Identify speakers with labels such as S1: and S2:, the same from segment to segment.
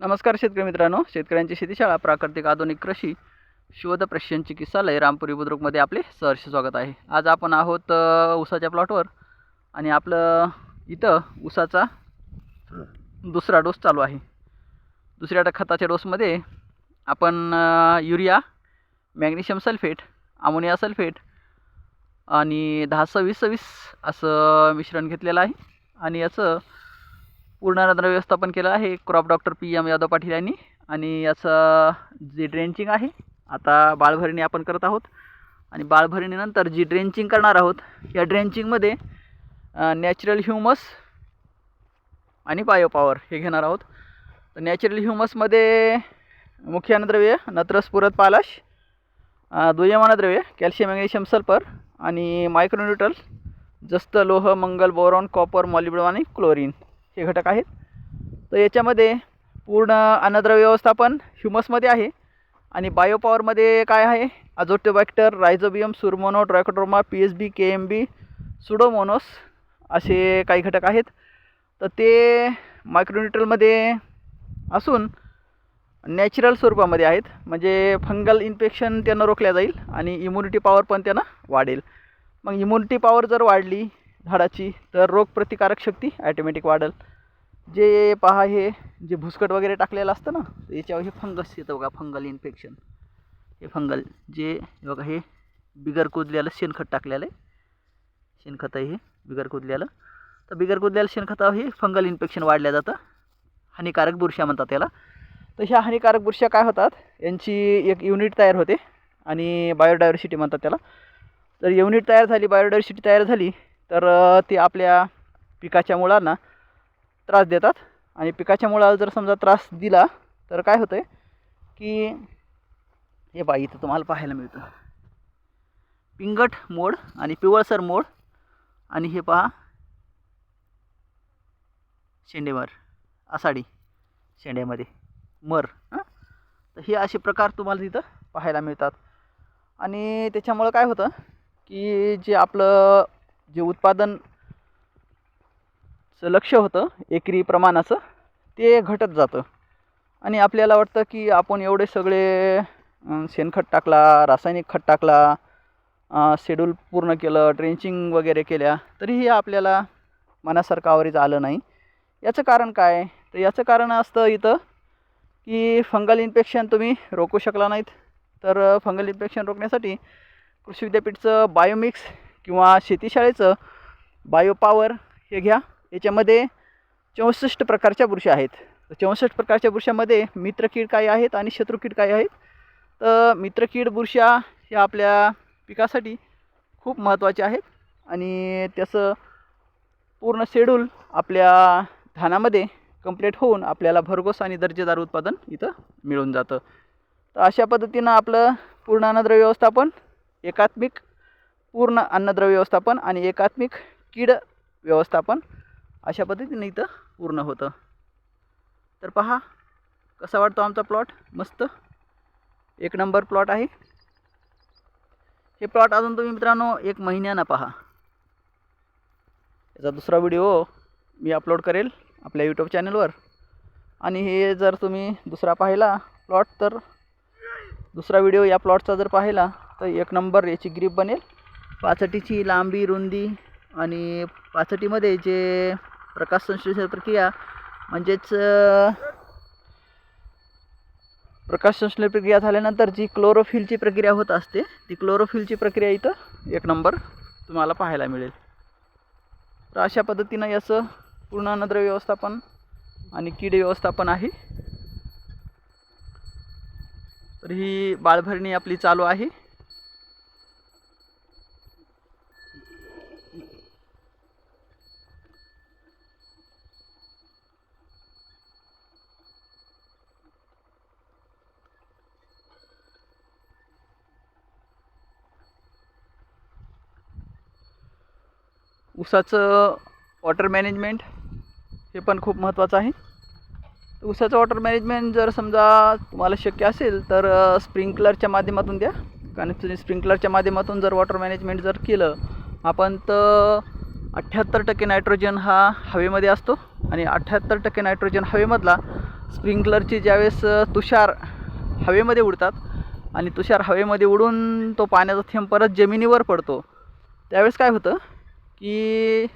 S1: नमस्कार शेतकरी मित्रांनो. शेतकऱ्यांची शेतीशाळा प्राकृतिक आधुनिक कृषी शोध प्रशिक्षण चिकित्सालय रामपुरी बुद्रुकमध्ये आपले सहर्ष स्वागत आहे. आज आपण आहोत उसाच्या प्लॉटवर आणि आपलं इथं ऊसाचा दुसरा डोस चालू आहे. दुसऱ्या खताच्या डोसमध्ये आपण urea magnesium sulphate ammonia sulphate आणि दहा सव्वीस सव्वीस असं मिश्रण घेतलेलं आहे. आणि याचं पूर्ण रंध्र व्यवस्थापन केलं आहे. Crop doctor P M Yadav Patil यांनी. आणि याचं जे ड्रेंचिंग आहे आता बाळभरणी आपण करत आहोत. आणि बाळभरणीनंतर जी ड्रेंचिंग करणार आहोत या ड्रेंचिंगमध्ये नॅचरल ह्युमस आणि बायोपॉवर हे घेणार आहोत. तर नॅचरल ह्युमसमध्ये मुख्य अन्नद्रव्य नत्रस पुरत पालाश दुय्यम अन्नद्रव्य कॅल्शियम मॅग्नेशियम सल्फर आणि मायक्रोन्युट्रल जस्त लोह मंगल बोरॉन कॉपर मॉलिब्डम आणि क्लोरीन हे घटक आहेत. तर याच्यामध्ये पूर्ण अन्नद्रव्य व्यवस्थापन ह्युमसमध्ये आहे आणि बायोपॉवरमध्ये काय आहे? Azotobacter rhizobium pseudomonas trichoderma P H B K M B pseudomonas असे काही घटक आहेत. तर ते मायक्रोन्युट्रलमध्ये असून नॅचरल स्वरूपामध्ये आहेत. म्हणजे फंगल इन्फेक्शन त्यांना रोखल्या जाईल आणि इम्युनिटी पॉवर पण त्यांना वाढेल. मग इम्युनिटी पॉवर जर वाढली झाडाची तर रोगप्रतिकारक शक्ती ॲटोमॅटिक वाढेल. जे पहा हे जे भुसकट वगैरे टाकलेलं असतं ना याच्यावर हे फंगस येतं बघा फंगल इन्फेक्शन हे फंगल जे बघा हे बिगर कुजल्यालं शेणखत टाकलेलं आहे. शेणखत आहे हे बिगर कुजल्यालं तर बिगर कुजल्यालं शेणखतावर हे फंगल इन्फेक्शन वाढल्या जातं. हानिकारक बुरशा म्हणतात त्याला तर ह्या हानिकारक बुरशा काय होतात? यांची एक युनिट तयार होते आणि बायोडायव्हर्सिटी म्हणतात त्याला. तर युनिट तयार झाली बायोडायव्हर्सिटी तयार झाली तर ते आपल्या पिकाच्या मुळांना त्रास देतात. आणि पिकाच्या मुळाला जर समजा त्रास दिला तर काय होतं आहे की हे बाई इथं तुम्हाला पाहायला मिळतं. पिंगट मोड आणि पिवळसर मोड आणि हे पहा शेंडेमर आसाडी शेंड्यामध्ये मर हां? तर हे असे प्रकार तुम्हाला तिथं पाहायला मिळतात. आणि त्याच्यामुळं काय होतं की जे आपलं जे उत्पादन चं लक्ष होतं एकरी प्रमाणाचं ते घटत जातं. आणि आपल्याला वाटतं की आपण एवढे सगळे शेणखत टाकला रासायनिक खत टाकला शेड्यूल पूर्ण केलं ड्रेंचिंग वगैरे केल्या तरीही आपल्याला मनासारखं आवरेज आलं नाही. याचं कारण काय? तर याचं कारण असतं इथं की फंगल इन्फेक्शन तुम्ही रोखू शकला नाहीत. तर फंगल इन्फेक्शन रोखण्यासाठी कृषी विद्यापीठचं बायोमिक्स किंवा शेतीशाळेचं बायोपावर हे घ्या. याच्यामध्ये चौसष्ट प्रकारच्या बुरशा आहेत. तर चौसष्ट प्रकारच्या बुरशामध्ये मित्रकीड काय आहेत आणि शत्रुकीड काय आहेत? तर मित्रकीड बुरशा ह्या आपल्या पिकासाठी खूप महत्त्वाचे आहेत. आणि त्याचं पूर्ण शेड्यूल आपल्या धानामध्ये कंप्लीट होऊन आपल्याला भरघोस आणि दर्जेदार उत्पादन इथं मिळून जातं. तर अशा पद्धतीनं आपलं पूर्ण अन्नद्रव्य व्यवस्थापन एकात्मिक पूर्ण अन्नद्रव्य व्यवस्थापन आणि एकात्मिक कीड व्यवस्थापन अशा पद्धतीने इथं पूर्ण होतं. तर पहा कसा वाटतो आमचा प्लॉट? मस्त. एक नंबर प्लॉट आहे. हे प्लॉट अजून तुम्ही मित्रांनो एक महिन्यानं पहा. याचा दुसरा व्हिडिओ मी अपलोड करेल आपल्या यूट्यूब चॅनलवर. आणि हे जर तुम्ही दुसरा पाहिला प्लॉट तर दुसरा व्हिडिओ या प्लॉटचा जर पाहिला तर एक नंबर याची ग्रीप बनेल. पाचटीची लांबी रुंदी आणि पाचटीमध्ये जे प्रकाश संश्लेषण प्रक्रिया म्हणजेच प्रकाश संश्लेषण प्रक्रिया झाल्यानंतर जी क्लोरोफिलची प्रक्रिया होत असते ती क्लोरोफिलची प्रक्रिया इथं एक नंबर तुम्हाला पाहायला मिळेल. तर अशा पद्धतीनं याचं पूर्ण अन्नद्रव्य व्यवस्थापन आणि कीड व्यवस्थापन आहे. तर ही बाळभरणी आपली चालू आहे. ऊसाचं वॉटर मॅनेजमेंट हे पण खूप महत्त्वाचं आहे. ऊसाचं वॉटर मॅनेजमेंट जर समजा तुम्हाला शक्य असेल तर स्प्रिंकलरच्या माध्यमातून द्या. कारण तुम्ही स्प्रिंकलरच्या माध्यमातून जर वॉटर मॅनेजमेंट जर केलं आपण तर अठ्ठ्याहत्तर टक्के नायट्रोजन हा हवेमध्ये असतो आणि अठ्ठ्याहत्तर टक्के नायट्रोजन हवेमधला स्प्रिंकलरचे ज्यावेळेस तुषार हवेमध्ये उडतात आणि तुषार हवेमध्ये उडून तो पाण्याचा थेंब परत जमिनीवर पडतो त्यावेळेस काय होतं? की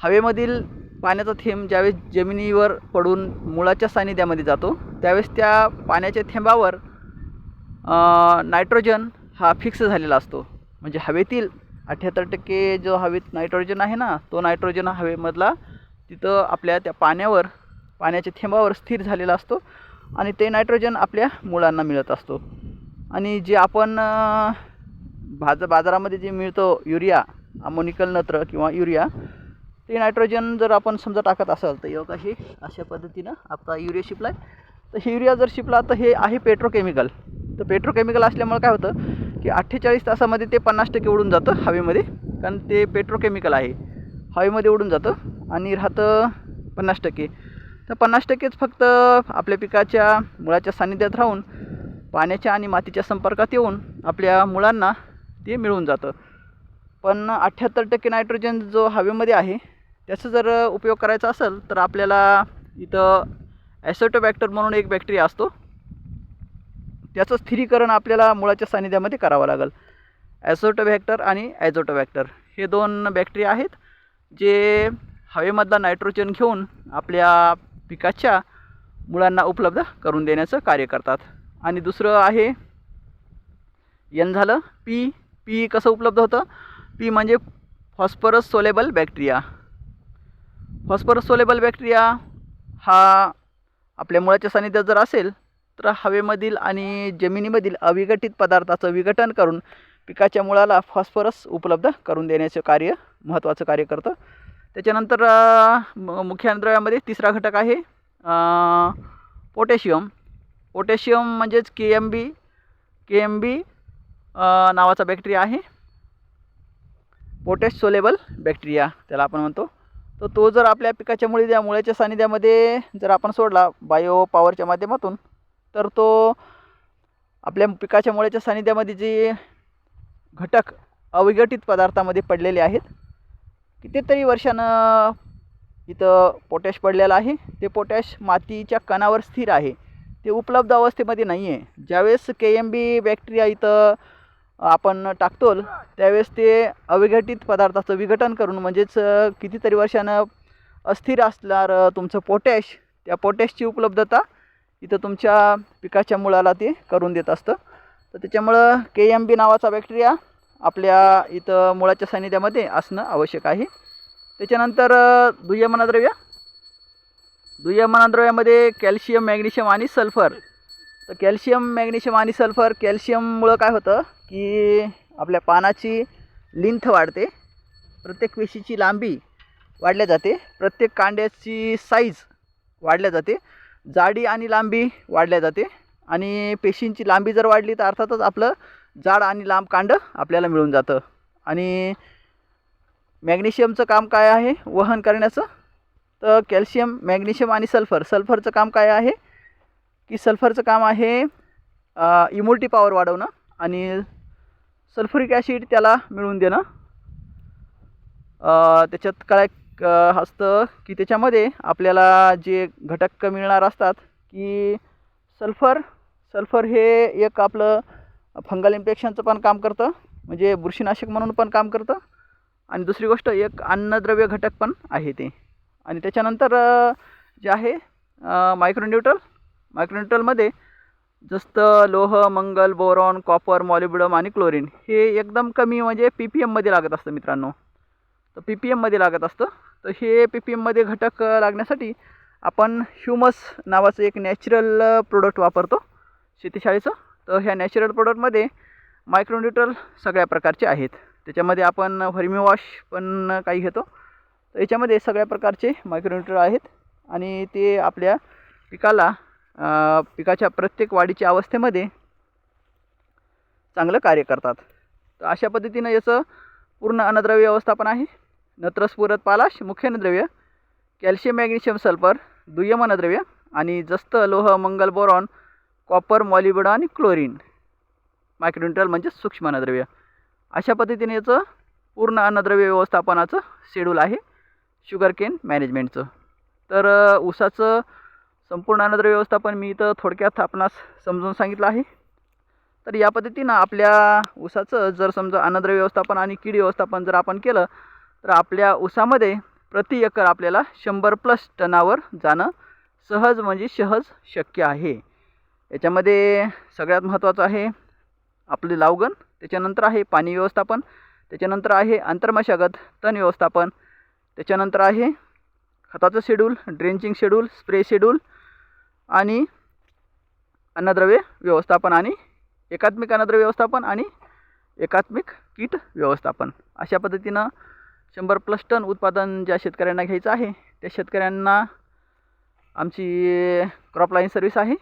S1: हवेमधील पाण्याचा थेंब ज्यावेळेस जमिनीवर पडून मुळाच्या सानिध्यामध्ये जातो त्यावेळेस त्या पाण्याच्या थेंबावर नायट्रोजन हा फिक्स झालेला असतो. म्हणजे हवेतील अठ्ठ्याहत्तर टक्के जो हवेत नायट्रोजन आहे ना तो नायट्रोजन हवेमधला तिथं आपल्या त्या पाण्यावर पाण्याच्या थेंबावर स्थिर झालेला असतो आणि ते नायट्रोजन आपल्या मुळांना मिळत असतो. आणि जे आपण भाज बाजारामध्ये जे मिळतो युरिया अमोनिकल नत्र किंवा युरिया ते नायट्रोजन जर आपण समजा टाकत असाल तर योगा हे अशा पद्धतीनं आपला युरिया शिपला तर हे युरिया जर शिपला तर हे आहे पेट्रोकेमिकल तर पेट्रोकेमिकल असल्यामुळे काय होतं की अठ्ठेचाळीस तासामध्ये ते पन्नास टक्के उडून जातं हवेमध्ये कारण ते पेट्रोकेमिकल आहे. हवेमध्ये उडून जातं आणि राहतं पन्नास टक्के. तर पन्नास टक्केच फक्त आपल्या पिकाच्या मुळाच्या सान्निध्यात राहून पाण्याच्या आणि मातीच्या संपर्कात येऊन आपल्या मुळांना ते मिळून जातं. पण अठ्ठ्याहत्तर टक्के नायट्रोजन जो हवेमध्ये आहे त्याचा जर उपयोग करायचा असेल तर आपल्याला इथं ॲसोटोबॅक्टर म्हणून एक बॅक्टेरिया असतो. त्याचं स्थिरीकरण आपल्याला मुळाच्या सानिध्यामध्ये करावं लागेल. ॲसोटोबॅक्टर आणि ॲझोटोबॅक्टर हे दोन बॅक्टेरिया आहेत जे हवेमधला नायट्रोजन घेऊन आपल्या पिकाच्या मुळांना उपलब्ध करून देण्याचं कार्य करतात. आणि दुसरं आहे यन झालं पी पी कसं उपलब्ध होतं? पी म्हणजे phosphorus soluble bacteria. Phosphorus soluble bacteria हा आपल्या मुळाच्या सानिध्यात जर असेल तर हवेमधील आणि जमिनीमधील अविघटित पदार्थाचं विघटन करून पिकाच्या मुळाला फॉस्फरस उपलब्ध करून देण्याचं कार्य महत्त्वाचं कार्य करतं. त्याच्यानंतर म- मुख्य अन्नद्रव्यामध्ये तिसरा घटक आहे पोटॅशियम. पोटॅशियम म्हणजेच के एम बी के एम बी नावाचा बॅक्टेरिया आहे. पोटॅश सोलेबल बॅक्टेरिया त्याला आपण म्हणतो. तर तो जर आपल्या पिकाच्या मुळी त्या मुळ्याच्या सानिध्यामध्ये जर आपण सोडला बायो पॉवरच्या माध्यमातून तर तो आपल्या पिकाच्या मुळ्याच्या सानिध्यामध्ये जे घटक अविघटित पदार्थामध्ये पडलेले आहेत कितीतरी वर्षानं इथं पोटॅश पडलेलं आहे. ते पोटॅश मातीच्या कणावर स्थिर आहे. ते उपलब्ध अवस्थेमध्ये नाही आहे ज्यावेळेस के एम बी बॅक्टेरिया इथं आपण टाकतो त्यावेळेस ते अविघटित पदार्थाचं विघटन करून म्हणजेच कितीतरी वर्षानं अस्थिर असणारं तुमचं पोटॅश त्या पोटॅशची उपलब्धता इथं तुमच्या पिकाच्या मुळाला ते करून देत असतं. तर त्याच्यामुळं के एम बी नावाचा बॅक्टेरिया आपल्या इथं मुळाच्या सानिध्यामध्ये असणं आवश्यक आहे. त्याच्यानंतर दुय्यमनाद्रव्य दुय्यमनाद्रव्यामध्ये कॅल्शियम मॅग्नेशियम आणि सल्फर. तर कॅल्शियम मॅग्नेशियम आणि सल्फर कॅल्शियममुळं काय होतं? की आपल्या पानाची लिंथ वाढते. प्रत्येक पेशीची लांबी वाढल्या जाते. प्रत्येक कांड्याची साईज वाढल्या जाते. जाडी आणि लांबी वाढल्या जाते. आणि पेशींची लांबी जर वाढली तर अर्थातच आपलं जाड आणि लांब कांडं आपल्याला मिळून जातं. आणि मॅग्नेशियमचं काम काय आहे? वहन करण्याचं. तर कॅल्शियम मॅग्नेशियम आणि सल्फर. सल्फरचं काम काय आहे? की सल्फरचं काम आहे इम्युनिटी पॉवर वाढवणं. आणि सल्फरिक ॲसिड त्याला मिळून देणं. त्याच्यात काय असतं की त्याच्यामध्ये आपल्याला जे घटक मिळणार असतात की सल्फर सल्फर हे एक आपलं फंगल इन्फेक्शनचं पण काम करतं म्हणजे बुरशीनाशक म्हणून पण काम करतं. आणि दुसरी गोष्ट एक अन्नद्रव्य घटक पण आहे ते. आणि त्याच्यानंतर जे आहे मायक्रोन्यूट्रल मायक्रोन्यूट्रलमध्ये जसं लोह मंगल बोरॉन कॉपर मॉलिब्डम आणि क्लोरीन हे एकदम कमी म्हणजे पी पी एममध्ये लागत असतं मित्रांनो. तर पी पी एममध्ये लागत असतं. तर हे पी पी एममध्ये घटक लागण्यासाठी आपण ह्युमस नावाचं एक नॅचरल प्रोडक्ट वापरतो शेतीशाळेचं. तर ह्या नॅचरल प्रोडक्टमध्ये मायक्रोन्युट्रल सगळ्या प्रकारचे आहेत. त्याच्यामध्ये आपण व्हर्मिवॉश पण काही घेतो. तर याच्यामध्ये सगळ्या प्रकारचे मायक्रोन्यूट्रल आहेत आणि ते आपल्या पिकाला पिकाच्या प्रत्येक वाढीच्या अवस्थेमध्ये चांगलं कार्य करतात. तर अशा पद्धतीनं याचं पूर्ण अन्नद्रव्य व्यवस्थापन आहे. नत्रस्फुरत पालाश मुख्य अन्नद्रव्य कॅल्शियम मॅग्नेशियम सल्फर दुय्यम अन्नद्रव्य आणि जस्त लोह मंगल बोरॉन कॉपर मॉलिब्डो आणि क्लोरीन. मायक्रोन्युट्रल म्हणजे सूक्ष्म अन्नद्रव्य. अशा पद्धतीने याचं पूर्ण अन्नद्रव्य व्यवस्थापनाचं शेड्यूल आहे. शुगर केन मॅनेजमेंटचं. तर ऊसाचं संपूर्ण अन्नद्रव्य व्यवस्थापन मी इथं थोडक्यात आपणास समजून सांगितलं आहे. तर या पद्धतीनं आपल्या ऊसाचं जर समजा अन्नद्रव्य व्यवस्थापन आणि कीड व्यवस्थापन जर आपण केलं तर आपल्या ऊसामध्ये प्रति एकर आपल्याला शंभर प्लस टनावर जाणं सहज म्हणजे सहज शक्य आहे. याच्यामध्ये सगळ्यात महत्त्वाचं आहे आपले लावगण त्याच्यानंतर आहे पाणी व्यवस्थापन त्याच्यानंतर आहे आंतरमशागत तण व्यवस्थापन त्याच्यानंतर आहे खताचं schedule drenching schedule spray schedule आणि अन्नद्रव्य व्यवस्थापन आणि एकात्मिक अन्नद्रव्य व्यवस्थापन आणि एकात्मिक कीट व्यवस्थापन. अशा पद्धतीनं शंभर प्लस टन उत्पादन ज्या शेतकऱ्यांना घ्यायचं आहे त्या शेतकऱ्यांना आमची क्रॉपलाईन सर्व्हिस आहे.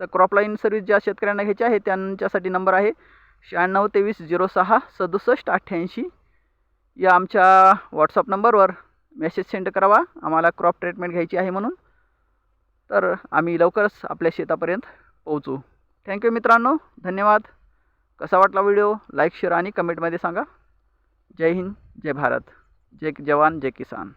S1: तर क्रॉपलाईन सर्व्हिस ज्या शेतकऱ्यांना घ्यायची आहे त्यांच्यासाठी नंबर आहे शहाण्णव तेवीस झिरो सहा सदुसष्ट अठ्ठ्याऐंशी. या आमच्या व्हॉट्सअप नंबरवर मेसेज सेंड करावा. आम्हाला क्रॉप ट्रीटमेंट घ्यायची आहे म्हणून. तर आम्ही लवकरच आपल्या शेतापर्यंत पोहोचू. थँक्यू मित्रांनो. धन्यवाद. कसा वाटला व्हिडिओ? लाईक शेअर आणि कमेंटमध्ये सांगा. जय हिंद जय भारत. जय जवान जय किसान.